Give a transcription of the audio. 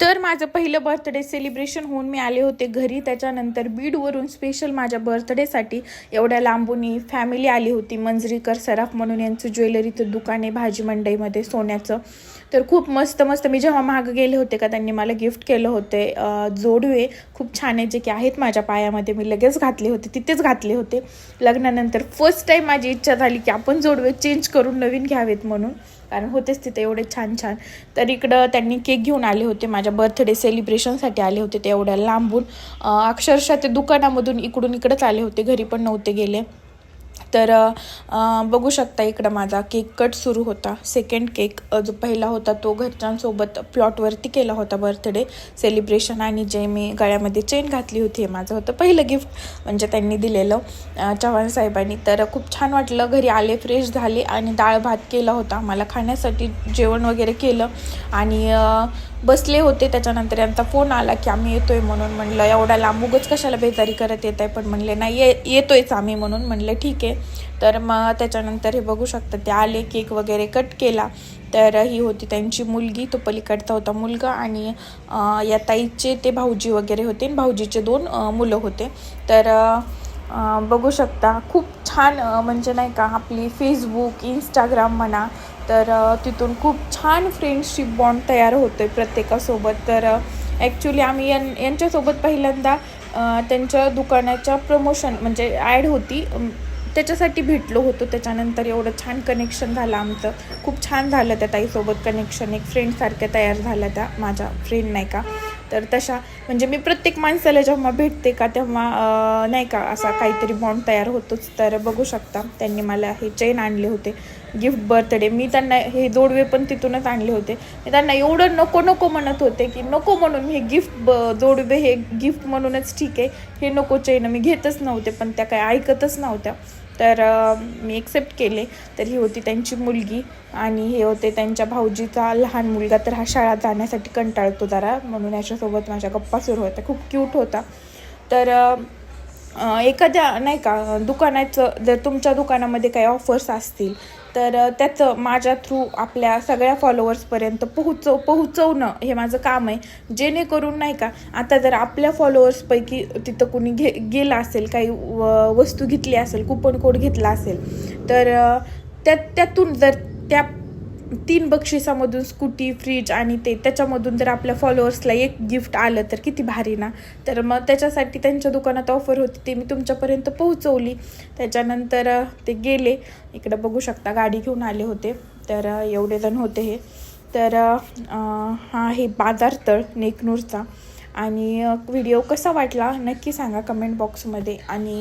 तर माझं पहिलं बर्थडे सेलिब्रेशन होऊन मी आले होते घरी. त्याच्यानंतर बीडवरून स्पेशल माझ्या बर्थडेसाठी एवढ्या लांबून फॅमिली आली होती. मंजरीकर सराफ म्हणून यांचं ज्वेलरीचं दुकान आहे भाजी मंडईमध्ये सोन्याचं. तर खूप मस्त मस्त मी जेव्हा मागं गेले होते का त्यांनी मला गिफ्ट केलं होते. जोडवे खूप छान आहे जे की आहेत माझ्या पायामध्ये. मी लगेच घातले होते तिथेच घातले होते. लग्नानंतर फर्स्ट टाईम माझी इच्छा झाली की आपण जोडवे चेंज करून नवीन घ्यावेत म्हणून. कारण होतेच तिथे एवढे छान छान. तर इकडं त्यांनी केक घेऊन आले होते. माझ्या बर्थडे सेलिब्रेशनसाठी आले होते ते एवढ्या लांबून. अक्षरशः ते दुकानामधून इकडून इकडंच आले होते. घरी पण नव्हते गेले. तर बघू शकता इकडं माझा केक कट सुरू होता. सेकंड केक जो पहिला होता तो घरच्यांसोबत प्लॉटवरती केला होता बर्थडे सेलिब्रेशन आणि जे मी गळ्यामध्ये चेन घातली होती हे माझं होतं पहिलं गिफ्ट म्हणजे त्यांनी दिलेलं चव्हाण साहेबांनी. तर खूप छान वाटलं. घरी आले फ्रेश झाले आणि डाळ भात केला होता. मला खाण्यासाठी जेवण वगैरे केलं आणि बसले होते त्याच्यानंतर यांचा फोन आला की आम्ही येतोय म्हणून म्हणलं एवढा लांबूगच कशाला बेजारी करत येत आहे पण म्हणले नाही ये येतोयच आम्ही म्हणून. म्हणलं ठीक आहे. तर मग त्याच्यानंतर हे बघू शकता ते आले केक वगैरे कट केला. तर ही होती त्यांची मुलगी तो पलीकडचा होता मुलगा आणि या ताईचे ते भाऊजी वगैरे होते आणि भाऊजीचे दोन मुलं होते. तर बघू शकता खूप छान म्हणजे नाही का आपली फेसबुक इंस्टाग्राम म्हणा तर तिथून खूप छान फ्रेंडशिप बॉन्ड तयार होतो आहे प्रत्येकासोबत. तर ॲक्च्युली आम्ही यां यांच्यासोबत पहिल्यांदा त्यांच्या दुकानाच्या प्रमोशन म्हणजे ॲड होती. त्याच्यासाठी भेटलो होतो. त्याच्यानंतर एवढं छान कनेक्शन झालं आमचं. खूप छान झालं त्या ताईसोबत कनेक्शन एक फ्रेंडसारख्या तयार झाल्या त्या माझ्या फ्रेंड नाही का. तर तशा म्हणजे मी प्रत्येक माणसाला जेव्हा भेटते का तेव्हा नाही का असा काहीतरी बॉन्ड तयार होतोच. तर बघू शकता त्यांनी मला हे चेन आणले होते. गिफ्ट बर्थडे मी त्यांना हे जोडवे पण तिथूनच आणले होते. मी त्यांना एवढं नको नको म्हणत होते की नको म्हणून हे गिफ्ट ब जोडवे हे गिफ्ट म्हणूनच ठीक आहे. हे नको चेन मी घेतच नव्हते पण त्या काय ऐकतच नव्हत्या. तर मी एक्सेप्ट केले. तर ही होती त्यांची मुलगी आणि हे होते त्यांच्या भाऊजीचा लहान मुलगा. तर हा शाळा जाण्यासाठी कंटाळतो जरा. म्हणून याच्यासोबत माझ्या गप्पा सुरू होत्या. खूप क्यूट होता. तर एखाद्या नाही का दुकानाचं जर तुमच्या दुकानामध्ये काही ऑफर्स असतील तर त्याचं माझ्या थ्रू आपल्या सगळ्या फॉलोअर्सपर्यंत पोहोचव पोहोचवणं हे माझं काम आहे. जेणेकरून नाही का आता जर आपल्या फॉलोअर्सपैकी तिथं कोणी घे गेलं असेल काही व- वस्तू घेतली असेल कुपन कोड घेतला असेल तर त्या त्यातून जर त्या तीन बक्षिसामधून स्कूटी फ्रीज आणि ते त्याच्यामधून जर आपल्या फॉलोअर्सला एक गिफ्ट आलं तर किती भारी ना. तर मग त्याच्यासाठी त्यांच्या दुकानात ऑफर होती ते मी तुमच्यापर्यंत पोहोचवली. त्याच्यानंतर ते गेले. इकडं बघू शकता गाडी घेऊन आले होते. तर एवढे जण होते हे. तर हा आहे बाजारतळ नेकनूरचा. आणि व्हिडिओ कसा वाटला नक्की सांगा कमेंट बॉक्समध्ये. आणि